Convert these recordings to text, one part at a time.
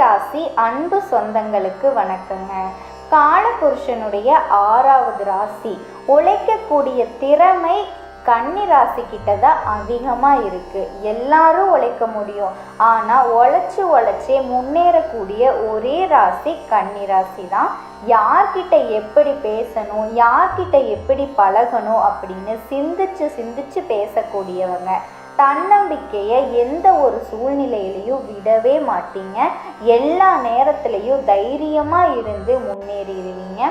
ராசி அன்பு சொந்தங்களுக்கு வணக்கங்க. காலபுருஷனுடைய ஆறாவது ராசி. உழைக்கக்கூடிய திறமை கன்னி ராசி கிட்ட தான் அதிகமாக இருக்கு. எல்லாரும் உழைக்க முடியும். ஆனால் உழைச்சி உழைச்சே முன்னேறக்கூடிய ஒரே ராசி கன்னி ராசி தான். யார்கிட்ட எப்படி பேசணும் யார்கிட்ட எப்படி பழகணும் அப்படின்னு சிந்திச்சு சிந்திச்சு பேசக்கூடியவங்க. தன்னம்பிக்கையை எந்த ஒரு சூழ்நிலையிலையும் விடவே மாட்டீங்க. எல்லா நேரத்துலையும் தைரியமாக இருந்து முன்னேறிடுவீங்க.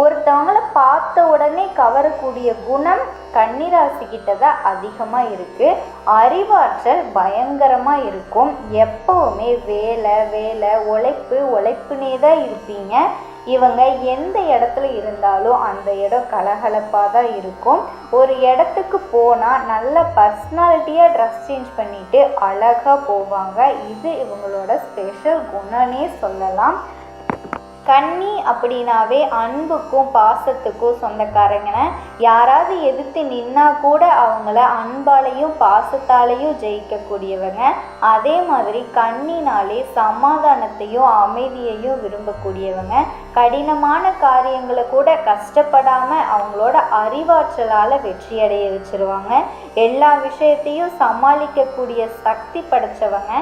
ஒருத்தவங்கள பார்த்த உடனே கவரக்கூடிய குணம் கன்னிராசிக்கிட்ட தான் அதிகமாக இருக்குது அறிவாற்றல் பயங்கரமாக இருக்கும். எப்போவுமே வேலை வேலை உழைப்பு உழைப்புனே தான் இருப்பீங்க. இவங்க எந்த இடத்துல இருந்தாலும் அந்த இடம் கலகலப்பாக தான் இருக்கும். ஒரு இடத்துக்கு போனால் நல்ல பர்சனாலிட்டியாக ட்ரெஸ் சேஞ்ச் பண்ணிட்டு அழகாக போவாங்க. இது இவங்களோட ஸ்பெஷல் குணனே சொல்லலாம். கன்னி அப்படின்னாவே அன்புக்கும் பாசத்துக்கும் சொந்தக்காரங்க யாராவது எதிர்த்து நின்னா கூட அவங்கள அன்பாலையும் பாசத்தாலையும் ஜெயிக்கக்கூடியவங்க. அதே மாதிரி கண்ணினாலே சமாதானத்தையும் அமைதியையும் விரும்பக்கூடியவங்க. கடினமான காரியங்களை கூட கஷ்டப்படாமல் அவங்களோட அறிவாற்றலால் வெற்றி அடைய வச்சுருவாங்க. எல்லா விஷயத்தையும் சமாளிக்கக்கூடிய சக்தி படைச்சவங்க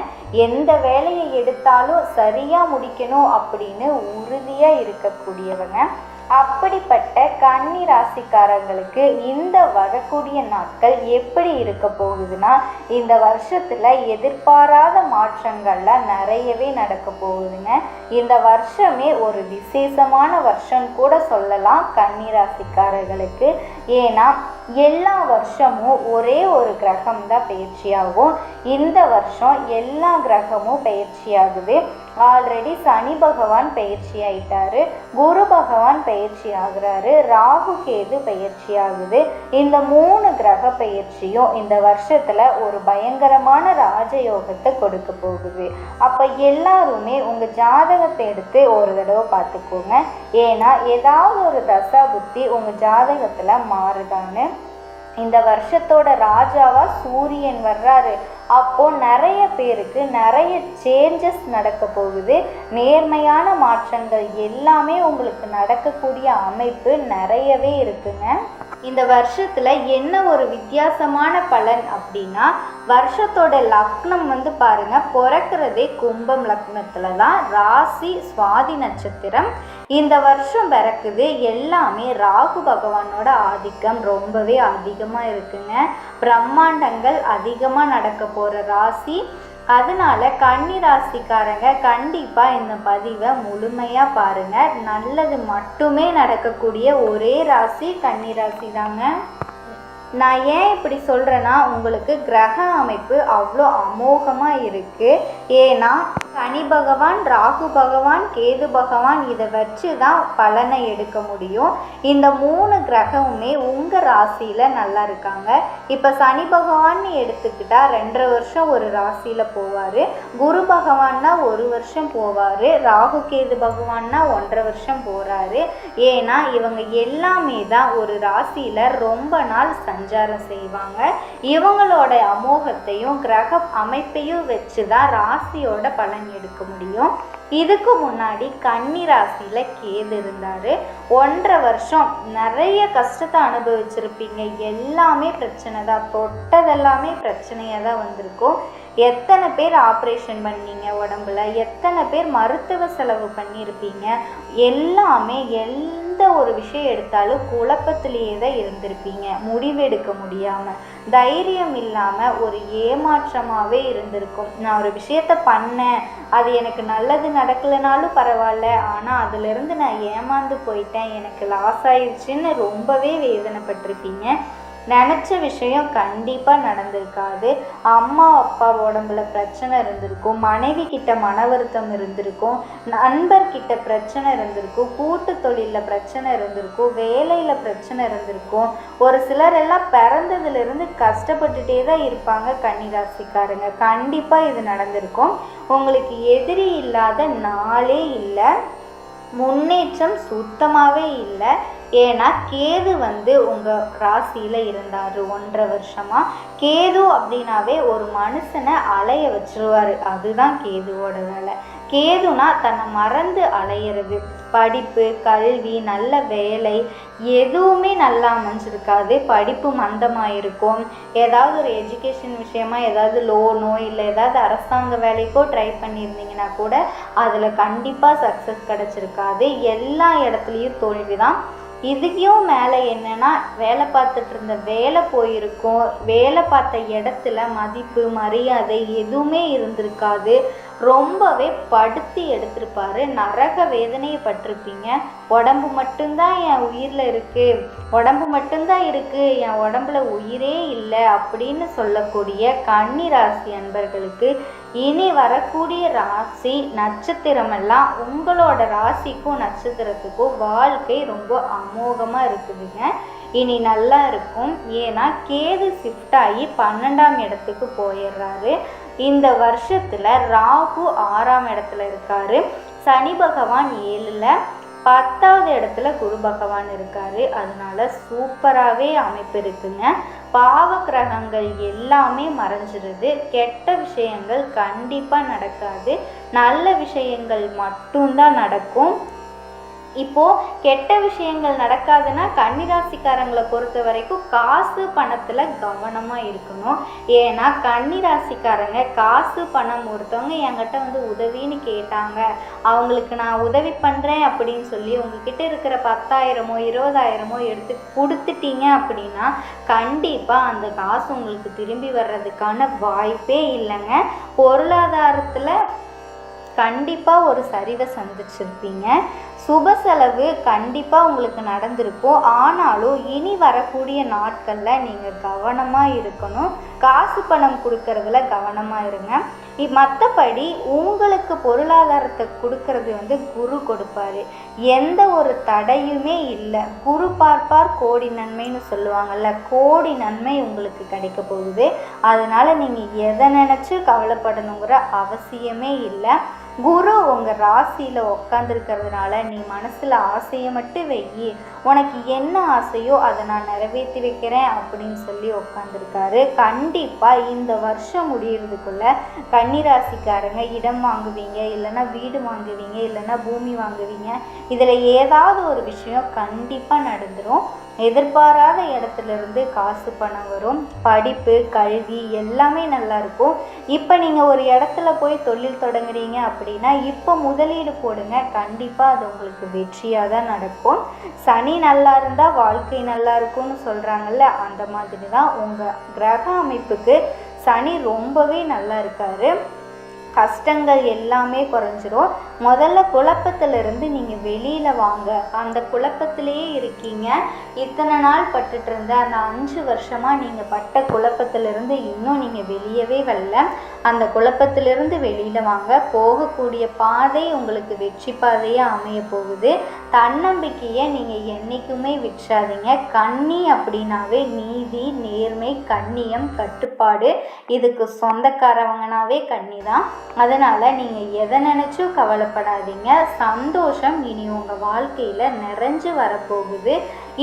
எந்த வேலையை எடுத்தாலும் சரியாக முடிக்கணும் அப்படின்னு உறுதியாக இருக்கக்கூடியவங்க. அப்படிப்பட்ட கன்னி ராசிக்காரங்களுக்கு இந்த வரக்கூடிய நாட்கள் எப்படி இருக்க போகுதுன்னா இந்த வருஷத்துல எதிர்பாராத மாற்றங்கள்லாம் நிறையவே நடக்க போகுதுங்க. இந்த வருஷமே ஒரு விசேஷமான வருஷம் கூட சொல்லலாம் கன்னி ராசிக்காரர்களுக்கு. ஏன்னா எல்லா வருஷமும் ஒரே ஒரு கிரகம் தான் பயிற்சியாகும். இந்த வருஷம் எல்லா கிரகமும் பயிற்சியாகுது. ஆல்ரெடி சனி பகவான் பயிற்சி ஆயிட்டாரு குரு பகவான் பயிற்சி ஆகுறாரு ராகு கேது பயிற்சி ஆகுது. இந்த மூணு கிரக பயிற்சியும் இந்த வருஷத்துல ஒரு பயங்கரமான ராஜயோகத்தை கொடுக்க போகுது. அப்ப எல்லாருமே உங்க ஜாதகத்தை எடுத்து ஒரு தடவை பார்த்துக்கோங்க. ஏன்னா ஏதாவது ஒரு தசா புத்தி உங்க ஜாதகத்துல மாறுதான்னு. இந்த வருஷத்தோட ராஜாவா சூரியன் வர்றாரு. அப்போ நிறைய பேருக்கு நிறைய சேஞ்சஸ் நடக்க போகுது. நேர்மையான மாற்றங்கள் எல்லாமே உங்களுக்கு நடக்கக்கூடிய அமைப்பு நிறையவே இருக்குங்க. இந்த வருஷத்துல என்ன ஒரு வித்தியாசமான பலன் அப்படின்னா வருஷத்தோட லக்னம் வந்து பாருங்க பிறக்கிறதே கும்பம் லக்னத்துல தான். ராசி சுவாதி நட்சத்திரம். இந்த வருஷம் பிறக்குது எல்லாமே ராகு பகவானோட ஆதிக்கம் ரொம்பவே அதிகமாக இருக்குங்க. பிரம்மாண்டங்கள் அதிகமாக நடக்க போகிற ராசி. அதனால கன்னி ராசிக்காரங்க கண்டிப்பாக இந்த பதிவை முழுமையாக பாருங்கள் நல்லது மட்டுமே நடக்கக்கூடிய ஒரே ராசி கன்னி ராசி தாங்க நான் ஏன் இப்படி சொல்கிறேன்னா உங்களுக்கு கிரக அமைப்பு அவ்வளோ அமோகமாக இருக்குது ஏன்னா சனி பகவான் ராகு பகவான் கேது பகவான் இதை வச்சு தான் பலனை எடுக்க முடியும். இந்த மூணு கிரகமுமே உங்கள் ராசியில் நல்லா இருக்காங்க. இப்போ சனி பகவான்னு எடுத்துக்கிட்டால் ரெண்டரை வருஷம் ஒரு ராசியில் போவார். குரு பகவான்னா ஒரு வருஷம் போவார். ராகு கேது பகவான்னா ஒன்றரை வருஷம் போகிறாரு ஏன்னா இவங்க எல்லாமே தான் ஒரு ராசியில் ரொம்ப நாள் சஞ்சாரம் செய்வாங்க. இவங்களோட அமோகத்தையும் கிரக அமைப்பையும் வச்சு தான் ராசியோட பலன் எடுக்க முடியும். இதுக்கு முன்னாடி கன்னி ராசியில் கேது இருந்தார். ஒன்றரை வருஷம் நிறைய கஷ்டத்தை அனுபவிச்சிருப்பீங்க. எல்லாமே பிரச்சனை தான். தொட்டதெல்லாமே பிரச்சனையாக தான் வந்திருக்கும். எத்தனை பேர் ஆப்ரேஷன் பண்ணீங்க உடம்புல? எத்தனை பேர் மருத்துவ செலவு பண்ணியிருப்பீங்க எல்லாமே எந்த ஒரு விஷயம் எடுத்தாலும் குழப்பத்திலேயே தான் இருந்திருப்பீங்க. முடிவெடுக்க முடியாமல் தைரியம் இல்லாமல் ஒரு ஏமாற்றமாகவே இருந்திருக்கும். நான் ஒரு விஷயத்த பண்ணேன். அது எனக்கு நல்லது நடக்கலைனாலும் பரவாயில்ல. ஆனால் அதுலேருந்து நான் ஏமாந்து போயிட்டேன். எனக்கு லாஸ் ஆயிடுச்சுன்னு ரொம்பவே வேதனைப்பட்டிருப்பீங்க. நினச்ச விஷயம் கண்டிப்பாக நடந்திருக்காது. அம்மா அப்பா உடம்புல பிரச்சனை இருந்திருக்கும். மனைவி கிட்ட மன வருத்தம் இருந்திருக்கும். நண்பர்கிட்ட பிரச்சனை இருந்திருக்கும். கூட்டு தொழிலில் பிரச்சனை இருந்திருக்கும். வேலையில் பிரச்சனை இருந்திருக்கும். ஒரு சிலர் எல்லாம் பிறந்ததுலேருந்து கஷ்டப்பட்டுட்டே தான் இருப்பாங்க கன்னிராசிக்காரங்க. கண்டிப்பாக இது நடந்திருக்கும். உங்களுக்கு எதிரி இல்லாத நாளே இல்லை. முன்னேற்றம் சுத்தமாகவே இல்லை. ஏன்னா கேது வந்து உங்கள் ராசியில் இருந்தார் ஒன்றரை வருஷமாக கேது அப்படின்னாவே ஒரு மனுஷனை அலைய வச்சிருவார். அதுதான் கேதுவோட வேலை. கேதுனா தன்னை மறந்து அலையிறது. படிப்பு கல்வி நல்ல வேலை எதுவுமே நல்லா அமைஞ்சிருக்காது. படிப்பு மந்தமாக இருக்கும் ஏதாவது ஒரு எஜுகேஷன் விஷயமா ஏதாவது லோனோ இல்லை ஏதாவது அரசாங்க வேலைக்கோ ட்ரை பண்ணியிருந்தீங்கன்னா கூட அதில் கண்டிப்பாக சக்ஸஸ் கிடச்சிருக்காது. எல்லா இடத்துலையும் தோல்வி தான் இதுக்கும் மேலே என்னன்னா வேலை பார்த்துட்டு இருந்த வேலை போயிருக்கும். வேலை பார்த்த இடத்துல மதிப்பு மரியாதை எதுவுமே இருந்திருக்காது. ரொம்பவே படுத்தி எடுத்திருப்பாரு. நரக வேதனையை பட்டிருப்பீங்க. உடம்பு மட்டும்தான் என் உயிரில் இருக்குது உடம்பு மட்டும்தான் இருக்குது என் உடம்புல உயிரே இல்லை அப்படின்னு சொல்லக்கூடிய கன்னி ராசி அன்பர்களுக்கு இனி வரக்கூடிய ராசி நட்சத்திரமெல்லாம் உங்களோட ராசிக்கும் நட்சத்திரத்துக்கும் வாழ்க்கை ரொம்ப அமோகமாக இருக்குதுங்க. இனி நல்லா இருக்கும். ஏன்னா கேது ஷிஃப்ட் ஆகி பன்னெண்டாம் இடத்துக்கு போயிடுறாரு. இந்த வருஷத்தில் ராகு ஆறாம் இடத்துல இருக்காரு. சனி பகவான் ஏழில் பத்தாவது இடத்துல குரு பகவான் இருக்காரு. அதனால சூப்பராகவே அமைப்பு இருக்குங்க. பாவ கிரகங்கள் எல்லாமே மறைஞ்சிருது. கெட்ட விஷயங்கள் கண்டிப்பாக நடக்காது. நல்ல விஷயங்கள் மட்டும்தான் நடக்கும். இப்போ கெட்ட விஷயங்கள் நடக்காதுன்னா கன்னிராசிக்காரங்களை பொறுத்த வரைக்கும் காசு பணத்தில் கவனமாக இருக்கணும். ஏன்னா கன்னிராசிக்காரங்க காசு பணம் ஒருத்தவங்க என்கிட்ட வந்து உதவின்னு கேட்டாங்க. அவங்களுக்கு நான் உதவி பண்ணுறேன் அப்படின்னு சொல்லி உங்ககிட்ட இருக்கிற பத்தாயிரமோ இருபதாயிரமோ எடுத்து கொடுத்துட்டீங்க அப்படின்னா கண்டிப்பாக அந்த காசு உங்களுக்கு திரும்பி வர்றதுக்கான வாய்ப்பே இல்லைங்க. பொருளாதாரத்தில் கண்டிப்பாக ஒரு சரிவை சந்திச்சிருப்பீங்க. சுப செலவு கண்டிப்பாக உங்களுக்கு நடந்திருக்கும். ஆனாலும் இனி வரக்கூடிய நாட்களில் நீங்கள் கவனமாக இருக்கணும். காசு பணம் கொடுக்கறதுல கவனமாக இருங்க. இ- மற்றபடி உங்களுக்கு பொருளாதாரத்தை கொடுக்கறது வந்து குரு கொடுப்பாரு. எந்த ஒரு தடையுமே இல்லை. குரு பார்ப்பார் கோடி நன்மைன்னு சொல்லுவாங்கல்ல கோடி நன்மை உங்களுக்கு கிடைக்க போகுது. அதனால் நீங்கள் எதை நினச்சி கவலைப்படணுங்கிற அவசியமே இல்லை. குரு உங்கள் ராசியில் உட்காந்துருக்கிறதுனால நீ மனசில் ஆசையை மட்டும் வெயி உனக்கு என்ன ஆசையோ அதை நான் நிறைவேற்றி வைக்கிறேன் அப்படின்னு சொல்லி உட்காந்துருக்காரு கண்டிப்பாக இந்த வருஷம் முடியறதுக்குள்ள கன்னிராசிக்காரங்க இடம் வாங்குவீங்க இல்லைன்னா வீடு வாங்குவீங்க இல்லைன்னா பூமி வாங்குவீங்க. இதில் ஏதாவது ஒரு விஷயம் கண்டிப்பாக நடந்துடும் எதிர்பாராத இடத்துலேருந்து காசு பணம் வரும். படிப்பு கல்வி எல்லாமே நல்லா இருக்கும் இப்போ நீங்கள் ஒரு இடத்துல போய் தொழில் தொடங்குறீங்க அப்படின்னா இப்போ முதலீடு போடுங்க. கண்டிப்பாக அது உங்களுக்கு வெற்றியாக தான் நடக்கும். சனி நல்லா இருந்தால் வாழ்க்கை நல்லா இருக்கும்னு சொல்கிறாங்கல்ல அந்த மாதிரி தான் உங்கள் கிரக அமைப்புக்கு சனி ரொம்பவே நல்லா இருக்காரு. கஷ்டங்கள் எல்லாமே குறைஞ்சிரும். முதல்ல குழப்பத்திலிருந்து நீங்கள் வெளியில் வாங்க. அந்த குழப்பத்திலேயே இருக்கீங்க. இத்தனை நாள் பட்டுட்டு இருந்த அந்த அஞ்சு வருஷமாக நீங்கள் பட்ட குழப்பத்திலிருந்து இன்னும் நீங்கள் வெளியவே வரல. அந்த குழப்பத்திலிருந்து வெளியில் வாங்க. போகக்கூடிய பாதை உங்களுக்கு வெற்றி பாதையாக அமைய போகுது. தன்னம்பிக்கையை நீங்கள் என்றைக்குமே விற்றாதீங்க. கண்ணி அப்படின்னாவே நீதி நேர்மை கண்ணியம் கட்டுப்பாடு. இதுக்கு சொந்தக்காரவங்கனாவே கண்ணி தான் அதனால் நீங்கள் எதை நினச்சும் கவலைப்படாதீங்க. சந்தோஷம் இனி உங்கள் வாழ்க்கையில் நிறைஞ்சு வரப்போகுது.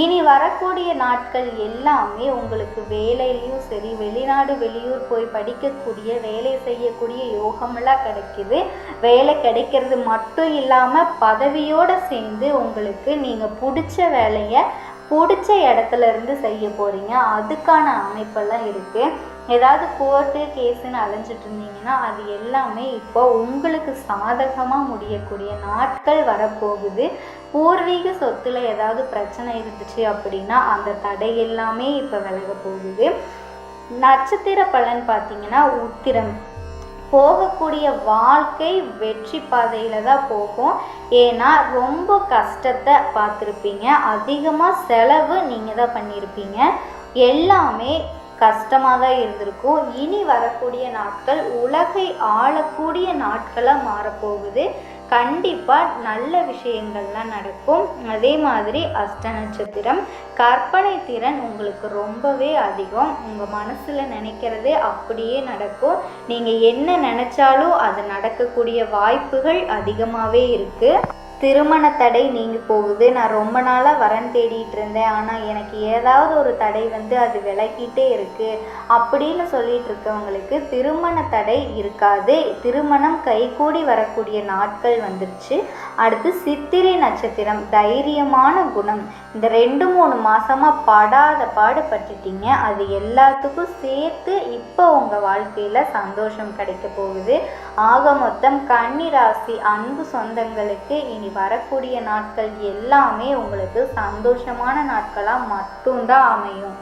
இனி வரக்கூடிய நாட்கள் எல்லாமே உங்களுக்கு வேலையிலையும் சரி வெளிநாடு வெளியூர் போய் படிக்கக்கூடிய வேலை செய்யக்கூடிய யோகமெல்லாம் கிடைக்குது. வேலை கிடைக்கிறது மட்டும் இல்லாமல் பதவியோடு சேர்ந்து உங்களுக்கு நீங்கள் பிடிச்ச வேலையை பிடிச்ச இடத்துல இருந்து செய்ய போகிறீங்க அதுக்கான அமைப்பெல்லாம் இருக்குது ஏதாவது கோர்ட்டு கேஸுன்னு அலைஞ்சிட்டு இருந்தீங்கன்னா அது எல்லாமே இப்போ உங்களுக்கு சாதகமாக முடியக்கூடிய நாட்கள் வரப்போகுது. பூர்வீக சொத்துல ஏதாவது பிரச்சனை இருந்துச்சு அப்படின்னா அந்த தடை எல்லாமே இப்போ விலக போகுது. நட்சத்திர பலன் பார்த்தீங்கன்னா உத்திரம். போகக்கூடிய வாழ்க்கை வெற்றி பாதையில் தான் போகும். ஏன்னா ரொம்ப கஷ்டத்தை பார்த்துருப்பீங்க. அதிகமாக செலவு நீங்கள் தான் பண்ணியிருப்பீங்க. எல்லாமே கஷ்டமாக தான் இருந்திருக்கும். இனி வரக்கூடிய நாட்கள் உலகை ஆளக்கூடிய நாட்களாக மாறப்போகுது. கண்டிப்பாக நல்ல விஷயங்கள்லாம் நடக்கும். அதே மாதிரி அஷ்ட நட்சத்திரம் கற்பனை திறன் உங்களுக்கு ரொம்பவே அதிகம். உங்கள் மனசில் நினைக்கிறதே அப்படியே நடக்கும். நீங்கள் என்ன நினச்சாலும் அது நடக்கக்கூடிய வாய்ப்புகள் அதிகமாகவே இருக்குது திருமண தடை நீங்கி போகுது. நான் ரொம்ப நாளாக வரன் தேடிட்டு இருந்தேன். ஆனால் எனக்கு ஏதாவது ஒரு தடை வந்து அது விலகிட்டே இருக்கு. அப்படின்னு சொல்லிட்டு இருக்கவங்களுக்கு திருமண தடை இருக்காது. திருமணம் கைகூடி வரக்கூடிய நாட்கள் வந்துருச்சு. அடுத்து சித்திரை நட்சத்திரம் தைரியமான குணம். இந்த ரெண்டு மூணு மாதமாக படாத பாடுபட்டுட்டீங்க அது எல்லாத்துக்கும் சேர்த்து இப்போ உங்கள் வாழ்க்கையில் சந்தோஷம் கிடைக்க போகுது. ஆக மொத்தம் கன்னி ராசி அன்பு சொந்தங்களுக்கு இனி வரக்கூடிய நாட்கள் எல்லாமே உங்களுக்கு சந்தோஷமான நாட்களாக மட்டும்தான் அமையும்.